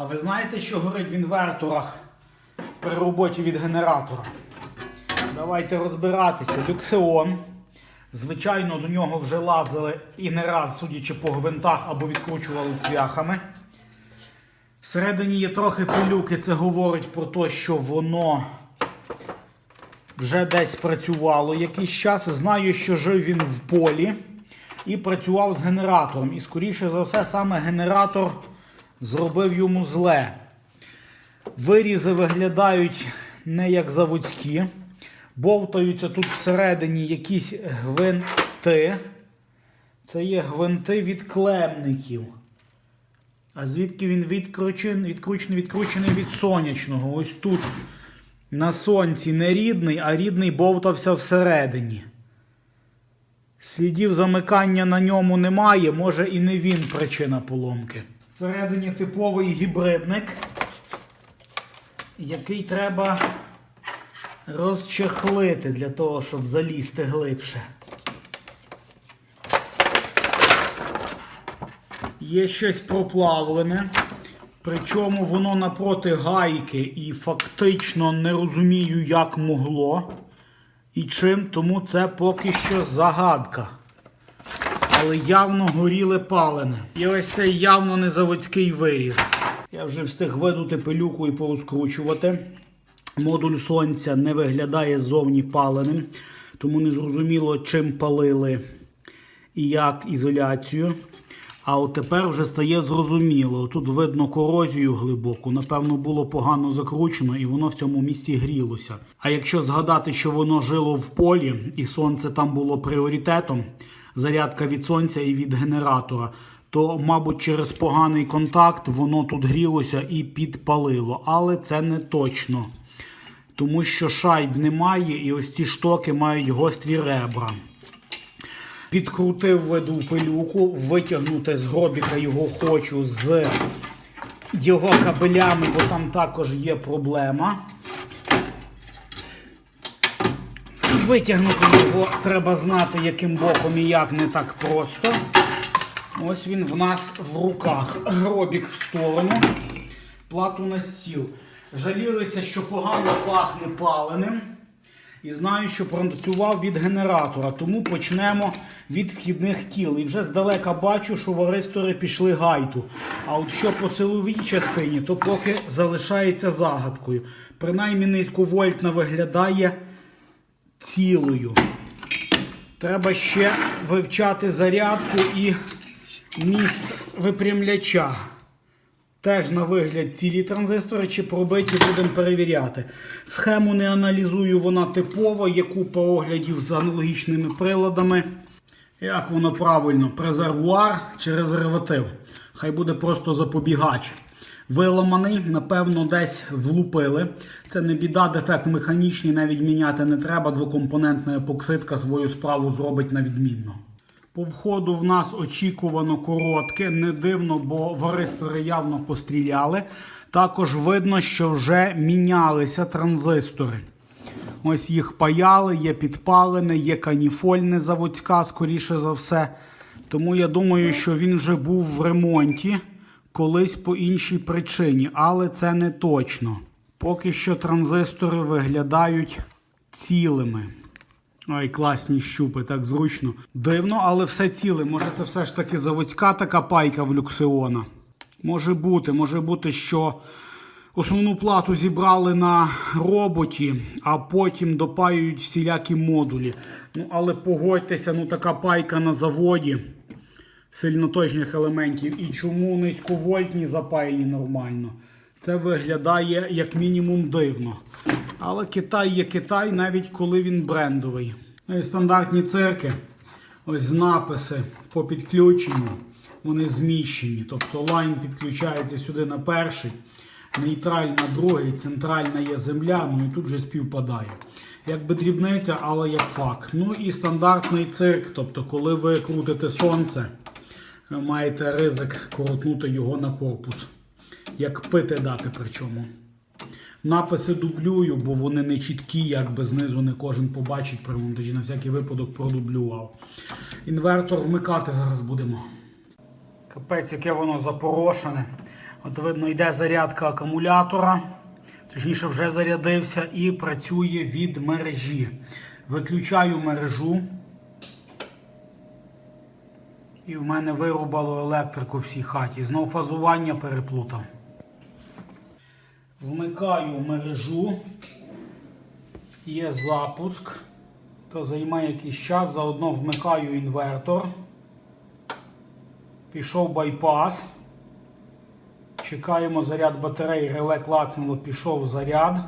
А ви знаєте, що горить в інверторах при роботі від генератора? Давайте розбиратися. Люксеон. Звичайно, до нього вже лазили і не раз, судячи по гвинтах або відкручували цвяхами. Всередині є трохи пилюки, це говорить про те, що воно вже десь працювало якийсь час. Знаю, що жив він в полі і працював з генератором. І, скоріше за все, саме генератор зробив йому зле. Вирізи виглядають не як заводські. Бовтаються тут всередині якісь гвинти. Це є гвинти від клемників. А звідки він відкручений, відкручений, відкручений від сонячного. Ось тут на сонці не рідний, а рідний бовтався всередині. Слідів замикання на ньому немає, може і не він причина поломки. Всередині типовий гібридник, який треба розчехлити для того, щоб залізти глибше. Є щось проплавлене, причому воно напроти гайки і фактично не розумію, як могло і чим, тому це поки що загадка. Але явно горіле палене. І ось цей явно не заводський виріз. Я вже встиг видути пилюку і порозкручувати. Модуль сонця не виглядає ззовні паленим, тому не зрозуміло, чим палили і як ізоляцію. А от тепер вже стає зрозуміло. Тут видно корозію глибоку. Напевно, було погано закручено і воно в цьому місці грілося. А якщо згадати, що воно жило в полі, і сонце там було пріоритетом, зарядка від сонця і від генератора, то, мабуть, через поганий контакт воно тут грілося і підпалило. Але це не точно. Тому що шайб немає, і ось ці штоки мають гострі ребра. Підкрутив веду пилюку, витягнути з гробіка його хочу з його кабелями, бо там також є проблема. Витягнути його треба знати, яким боком і як не так просто. Ось він в нас в руках. Гробік в сторону, плату на стіл. Жалілися, що погано пахне паленим. І знаю, що працював від генератора, тому почнемо від вхідних кіл. І вже здалека бачу, що варистори пішли гайту. А от що по силовій частині, то поки залишається загадкою. Принаймні низьковольтна виглядає цілою. Треба ще вивчати зарядку і міст випрямляча. Теж на вигляд цілі транзистори чи пробиті будемо перевіряти. Схему не аналізую, вона типова, є купа оглядів з аналогічними приладами. Як воно правильно, презервуар чи резерватив. Хай буде просто запобігач. Виламаний, напевно, десь влупили. Це не біда, дефект механічний, навіть міняти не треба. Двокомпонентна епоксидка свою справу зробить на відмінно. По входу в нас очікувано коротке, не дивно, бо варистори явно постріляли. Також видно, що вже мінялися транзистори. Ось їх паяли, є підпалене, є каніфольне заводська, скоріше за все. Тому я думаю, що він вже був в ремонті колись по іншій причині, але це не точно. Поки що транзистори виглядають цілими. Ай, класні щупи, так зручно. Дивно, але все ціле. Може, це все ж таки заводська така пайка в люксеона. Може бути, може бути, що основну плату зібрали на роботі, а потім допаюють всілякі модулі. Ну, але погодьтеся, ну така пайка на заводі сильноточних елементів. І чому низьковольтні запаяні нормально? Це виглядає як мінімум дивно. Але Китай є Китай, навіть коли він брендовий. Ну стандартні цирки, ось написи по підключенню, вони зміщені. Тобто лайн підключається сюди на перший, нейтраль на другий, центральна є земля, ну і тут же співпадає. Якби дрібниця, але як факт. Ну і стандартний цирк, тобто, коли ви крутите сонце, маєте ризик коротнути його на корпус. Як пити дати причому. Написи дублюю, бо вони не чіткі, якби знизу не кожен побачить при монтажі. На всякий випадок продублював. Інвертор вмикати зараз будемо. Капець, яке воно запорошене. От видно, йде зарядка акумулятора. Точніше, вже зарядився і працює від мережі. Виключаю мережу. І в мене вирубало електрику в всій хаті. Знов фазування переплутав. Вмикаю мережу. Є запуск. То займає якийсь час. Заодно вмикаю інвертор. Пішов байпас. Чекаємо заряд батареї, реле клацнуло, пішов заряд.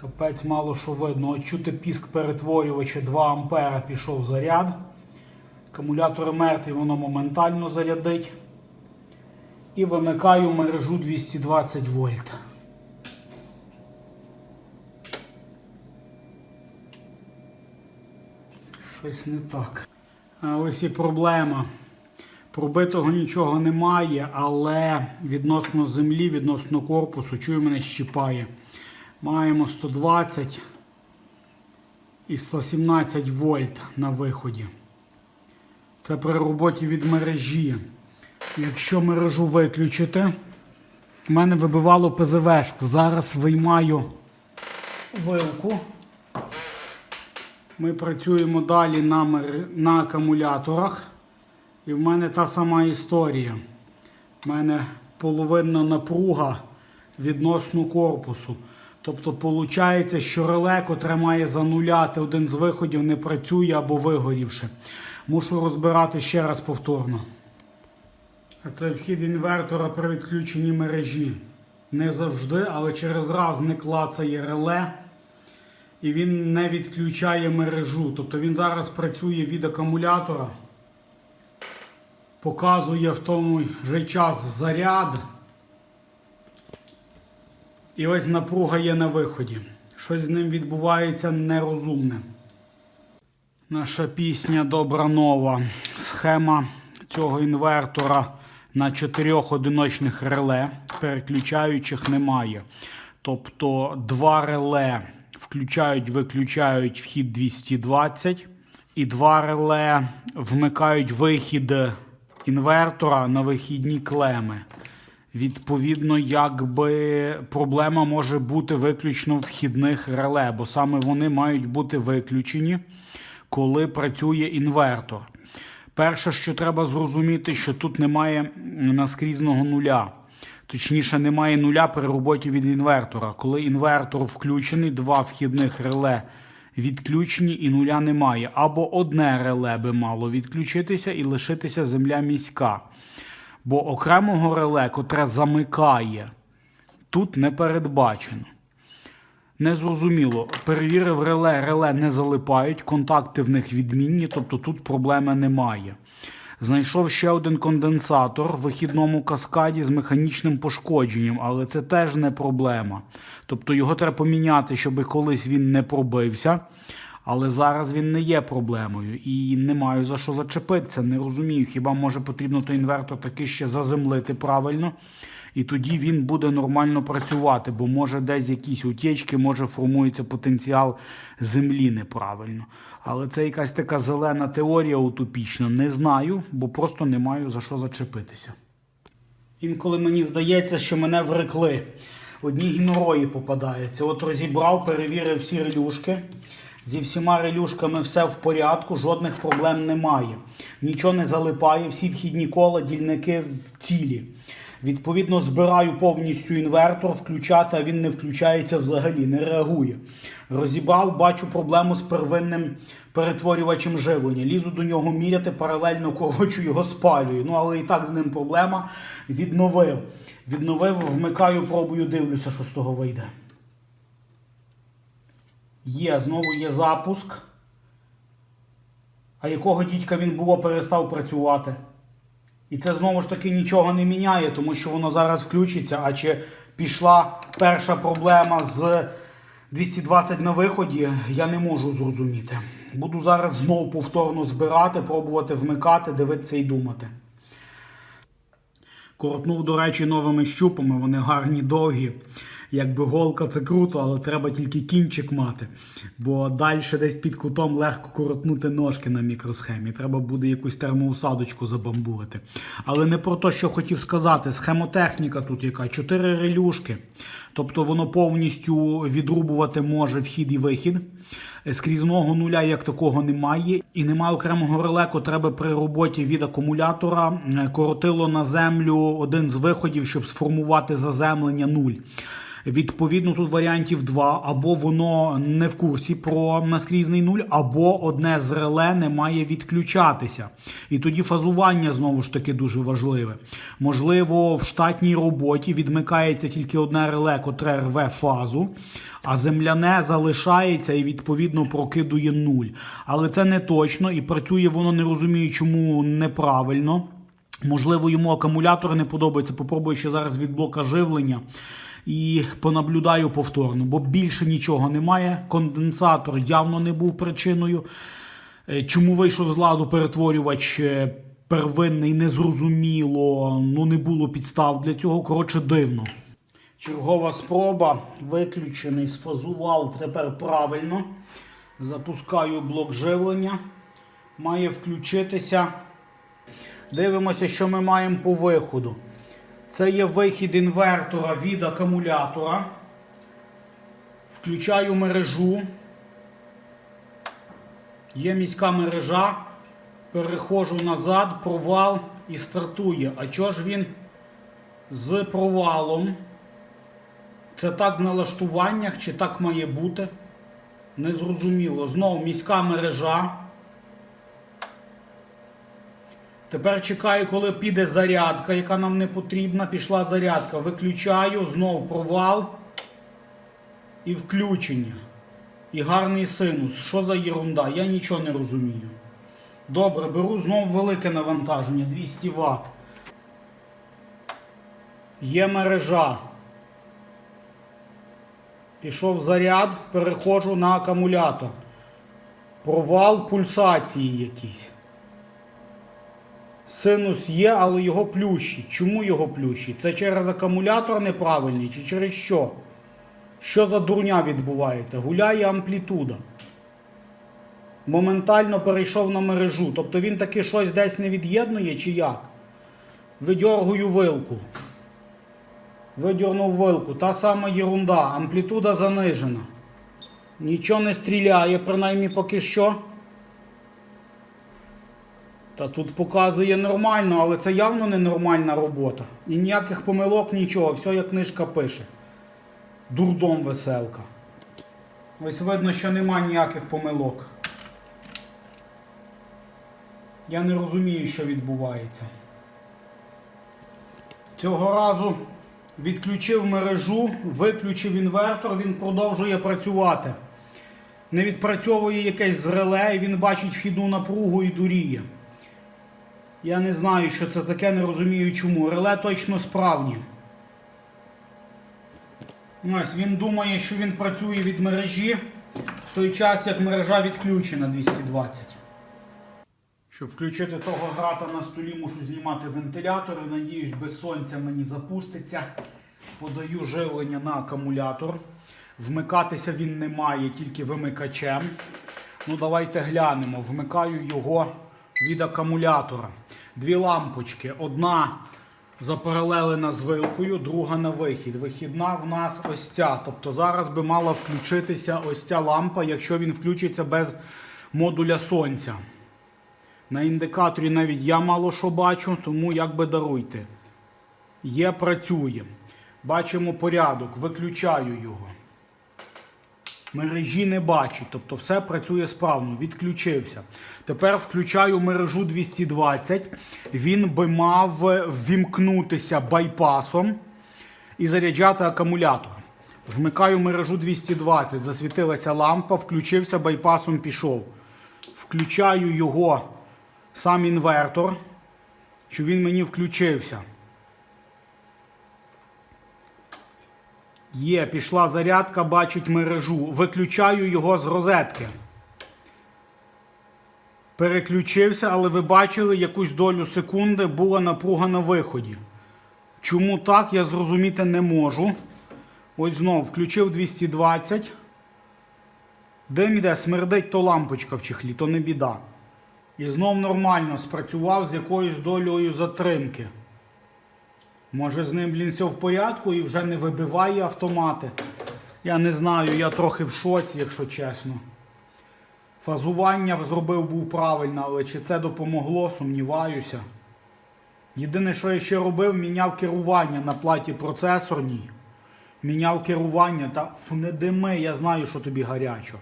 Капець мало що видно. Чути піск перетворювача 2 ампера пішов заряд. Акумулятор мертвий, воно моментально зарядить. І вимикаю мережу 220 вольт. Щось не так. А ось і проблема. Пробитого нічого немає, але відносно землі, відносно корпусу, чую, мене щіпає. Маємо 120 і 117 вольт на виході. Це при роботі від мережі. Якщо мережу виключити, в мене вибивало ПЗВшку. Зараз виймаю вилку. Ми працюємо далі на, мер... на акумуляторах. І в мене та сама історія. У мене половинна напруга відносно корпусу. Тобто, виходить, що реле, котре має зануляти один з виходів, не працює або вигорівши. Мушу розбирати ще раз повторно. А це вхід інвертора при відключенні мережі. Не завжди, але через раз не клацає реле. І він не відключає мережу. Тобто він зараз працює від акумулятора показує в тому же час заряд. І ось напруга є на виході. Щось з ним відбувається нерозумне. Наша пісня Добра нова. Схема цього інвертора на чотирьох одиночних реле. Переключаючих немає. Тобто два реле включають, виключають вхід 220. І два реле вмикають вихід інвертора на вихідні клеми. Відповідно, якби проблема може бути виключно вхідних реле, бо саме вони мають бути виключені, коли працює інвертор. Перше, що треба зрозуміти, що тут немає наскрізного нуля. Точніше, немає нуля при роботі від інвертора. Коли інвертор включений, два вхідних реле відключені і нуля немає. Або одне реле би мало відключитися і лишитися земля міська. Бо окремого реле, котре замикає, тут не передбачено. Незрозуміло. Перевірив реле, реле не залипають, контакти в них відмінні, тобто тут проблеми немає. Знайшов ще один конденсатор в вихідному каскаді з механічним пошкодженням, але це теж не проблема. Тобто його треба поміняти, щоб колись він не пробився. Але зараз він не є проблемою і не маю за що зачепитися. Не розумію, хіба може потрібно той інвертор таки ще заземлити правильно. І тоді він буде нормально працювати, бо може десь якісь утічки, може формується потенціал землі неправильно. Але це якась така зелена теорія утопічна. Не знаю, бо просто не маю за що зачепитися. Інколи мені здається, що мене врекли. Одні гінорої попадаються. От розібрав, перевірив всі релюшки. Зі всіма релюшками все в порядку, жодних проблем немає. Нічого не залипає, всі вхідні кола, дільники в цілі. Відповідно, збираю повністю інвертор, включати, а він не включається взагалі, не реагує. Розібрав, бачу проблему з первинним перетворювачем живлення. Лізу до нього міряти, паралельно корочу його спалюю. Ну, але і так з ним проблема. Відновив. Відновив, вмикаю, пробую, дивлюся, що з того вийде. Є, знову є запуск. А якого дідька він було, перестав працювати. І це знову ж таки нічого не міняє, тому що воно зараз включиться. А чи пішла перша проблема з 220 на виході, я не можу зрозуміти. Буду зараз знову повторно збирати, пробувати вмикати, дивитися і думати. Коротнув, до речі, новими щупами, вони гарні, довгі. Якби голка це круто, але треба тільки кінчик мати. Бо далі десь під кутом легко коротнути ножки на мікросхемі. Треба буде якусь термоусадочку забамбурити. Але не про те, що хотів сказати. Схемотехніка тут яка, чотири релюшки. Тобто воно повністю відрубувати може вхід і вихід. Скрізного нуля як такого немає. І немає окремого релеку. Треба при роботі від акумулятора е, коротило на землю один з виходів, щоб сформувати заземлення нуль. Відповідно, тут варіантів два: або воно не в курсі про наскрізний нуль, або одне з реле не має відключатися. І тоді фазування знову ж таки дуже важливе. Можливо, в штатній роботі відмикається тільки одне реле, котре рве фазу. А земляне залишається і відповідно прокидує нуль. Але це не точно і працює воно не розумію, чому неправильно. Можливо, йому акумулятор не подобається. Попробую ще зараз від блока живлення і понаблюдаю повторно, бо більше нічого немає. Конденсатор явно не був причиною. Е, Чому вийшов з ладу перетворювач е, первинний, незрозуміло, ну не було підстав для цього. Коротше, дивно. Чергова спроба. Виключений, сфазував тепер правильно. Запускаю блок живлення. Має включитися. Дивимося, що ми маємо по виходу. Це є вихід інвертора від акумулятора. Включаю мережу. Є міська мережа. Переходжу назад, провал і стартує. А чого ж він з провалом? Це так в налаштуваннях, чи так має бути? Незрозуміло. Знову міська мережа. Тепер чекаю, коли піде зарядка, яка нам не потрібна. Пішла зарядка. Виключаю, знову провал і включення. І гарний синус. Що за єрунда? Я нічого не розумію. Добре, беру знову велике навантаження 200 Вт. Є мережа. Пішов заряд, переходжу на акумулятор. Провал пульсації якийсь. Синус є, але його плющить. Чому його плющить? Це через акумулятор неправильний чи через що? Що за дурня відбувається? Гуляє амплітуда. Моментально перейшов на мережу. Тобто він таки щось десь не від'єднує чи як? Видьоргую вилку. Видернув вилку. Та сама єрунда. Амплітуда занижена. Нічого не стріляє, принаймні поки що. Та тут показує нормально, але це явно не нормальна робота. І ніяких помилок, нічого, все як книжка пише. Дурдом веселка. Ось видно, що нема ніяких помилок. Я не розумію, що відбувається. Цього разу відключив мережу, виключив інвертор, він продовжує працювати. Не відпрацьовує якесь з реле, він бачить вхідну напругу і дуріє. Я не знаю, що це таке, не розумію чому. Реле точно справні. Ось він думає, що він працює від мережі в той час, як мережа відключена 220. Щоб включити того грата на столі, мушу знімати вентилятор. Надіюсь, без сонця мені запуститься. Подаю живлення на акумулятор. Вмикатися він не має, тільки вимикачем. Ну, давайте глянемо. Вмикаю його від акумулятора. Дві лампочки. Одна запаралелена з вилкою, друга на вихід. Вихідна в нас ось ця. Тобто зараз би мала включитися ось ця лампа, якщо він включиться без модуля сонця. На індикаторі навіть я мало що бачу, тому як би даруйте. Є, працює. Бачимо порядок, виключаю його. Мережі не бачить, тобто все працює справно, відключився. Тепер включаю мережу 220. Він би мав ввімкнутися байпасом і заряджати акумулятор. Вмикаю мережу 220, засвітилася лампа, включився байпасом, пішов. Включаю його сам інвертор, щоб він мені включився. Є, пішла зарядка, бачить мережу. Виключаю його з розетки. Переключився, але ви бачили, якусь долю секунди була напруга на виході. Чому так, я зрозуміти не можу. Ось знову включив 220. Дим іде, смердить то лампочка в чехлі, то не біда. І знов нормально спрацював з якоюсь долею затримки. Може з ним блін, все в порядку і вже не вибиває автомати. Я не знаю, я трохи в шоці, якщо чесно. Фазування зробив був правильно, але чи це допомогло, сумніваюся. Єдине, що я ще робив, міняв керування на платі процесорній. Міняв керування та не дими, я знаю, що тобі гарячо.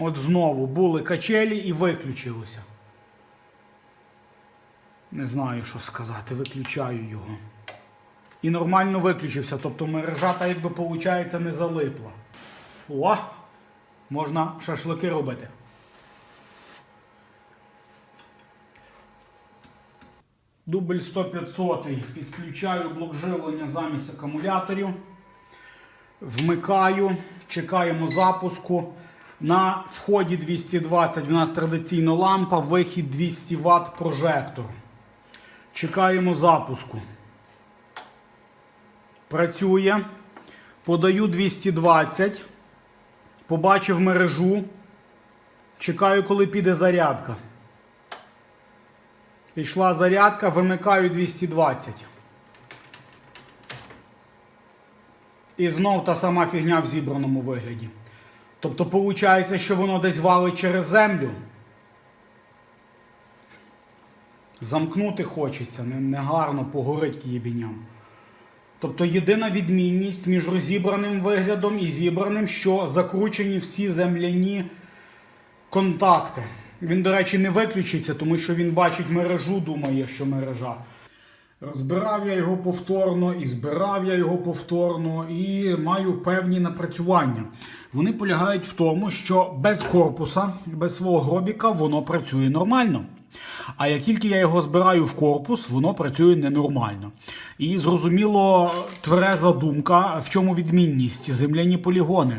От знову були качелі і виключилося. Не знаю, що сказати, виключаю його. І нормально виключився, тобто мережа та якби виходить не залипла. О! Можна шашлики робити. Дубль 100-500 підключаю блок живлення замість акумуляторів. Вмикаю, чекаємо запуску. На вході 220 в нас традиційно лампа, вихід 200 Вт прожектор. Чекаємо запуску. Працює. Подаю 220. Побачив мережу. Чекаю, коли піде зарядка. Пішла зарядка, вимикаю 220. І знов та сама фігня в зібраному вигляді. Тобто, виходить, що воно десь валить через землю. Замкнути хочеться, не, не погорить єбіням. Тобто єдина відмінність між розібраним виглядом і зібраним, що закручені всі земляні контакти. Він, до речі, не виключиться, тому що він бачить мережу, думає, що мережа. Розбирав я його повторно і збирав я його повторно і маю певні напрацювання. Вони полягають в тому, що без корпуса, без свого гробіка воно працює нормально. А як тільки я його збираю в корпус, воно працює ненормально. І зрозуміло, твереза думка, в чому відмінність земляні полігони.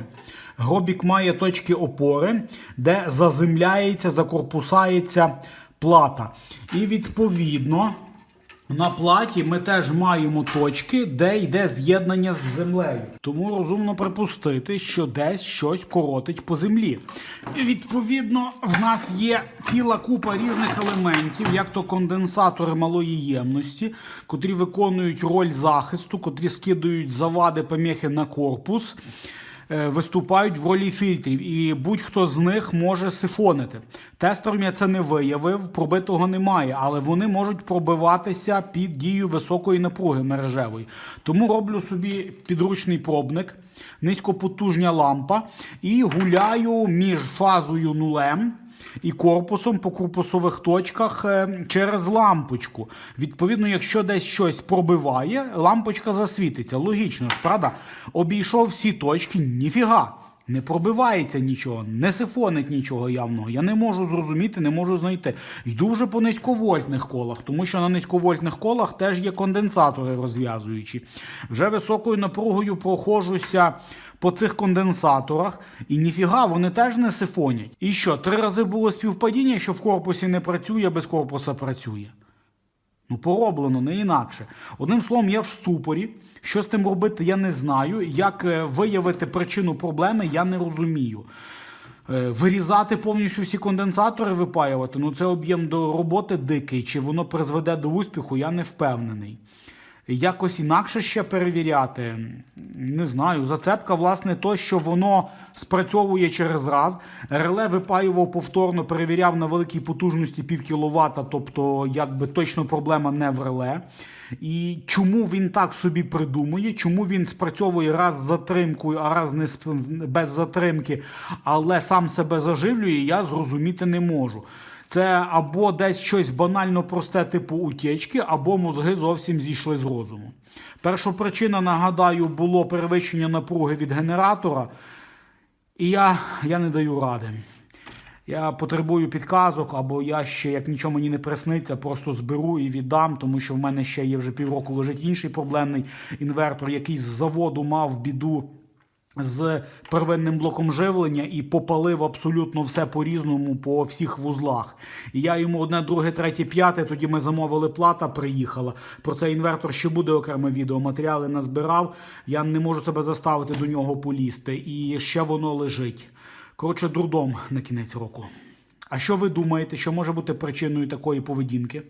Гробік має точки опори, де заземляється, закорпусається плата. І відповідно. На платі ми теж маємо точки, де йде з'єднання з землею. Тому розумно припустити, що десь щось коротить по землі. І відповідно, в нас є ціла купа різних елементів, як то конденсатори малої ємності, котрі виконують роль захисту, котрі скидують завади поміхи на корпус. Е, Виступають в ролі фільтрів, і будь-хто з них може сифонити. Тестером я це не виявив, пробитого немає, але вони можуть пробиватися під дією високої напруги мережевої. Тому роблю собі підручний пробник, низькопотужня лампа і гуляю між фазою нулем і корпусом по корпусових точках е, через лампочку. Відповідно, якщо десь щось пробиває, лампочка засвітиться. Логічно ж, правда? Обійшов всі точки, ніфіга. Не пробивається нічого, не сифонить нічого явного. Я не можу зрозуміти, не можу знайти. Йду вже по низьковольтних колах, тому що на низьковольтних колах теж є конденсатори розв'язуючі. Вже високою напругою прохожуся по цих конденсаторах, і ніфіга, вони теж не сифонять. І що, три рази було співпадіння, що в корпусі не працює, без корпуса працює. Ну, пороблено, не інакше. Одним словом, я в ступорі. Що з тим робити, я не знаю. Як е, виявити причину проблеми, я не розумію. Е, Вирізати повністю всі конденсатори, випаювати, ну це об'єм до роботи дикий. Чи воно призведе до успіху, я не впевнений. Якось інакше ще перевіряти. Не знаю. Зацепка, власне, то, що воно спрацьовує через раз. Реле випаював повторно, перевіряв на великій потужності пів кіловата, тобто, якби точно проблема не в реле. І чому він так собі придумує, чому він спрацьовує раз з затримкою, а раз не без затримки, але сам себе заживлює, я зрозуміти не можу. Це або десь щось банально просте, типу утечки, або мозги зовсім зійшли з розуму. Перша причина, нагадаю, було перевищення напруги від генератора, і я, я не даю ради. Я потребую підказок, або я ще, як нічого мені не присниться, просто зберу і віддам, тому що в мене ще є вже півроку лежить інший проблемний інвертор, який з заводу мав біду з первинним блоком живлення і попалив абсолютно все по-різному по всіх вузлах. І я йому одне, друге, третє, п'яте. Тоді ми замовили плата, приїхала. Про цей інвертор ще буде окреме відео. Матеріали назбирав. Я не можу себе заставити до нього полізти. І ще воно лежить. Коротше, дурдом на кінець року. А що ви думаєте, що може бути причиною такої поведінки?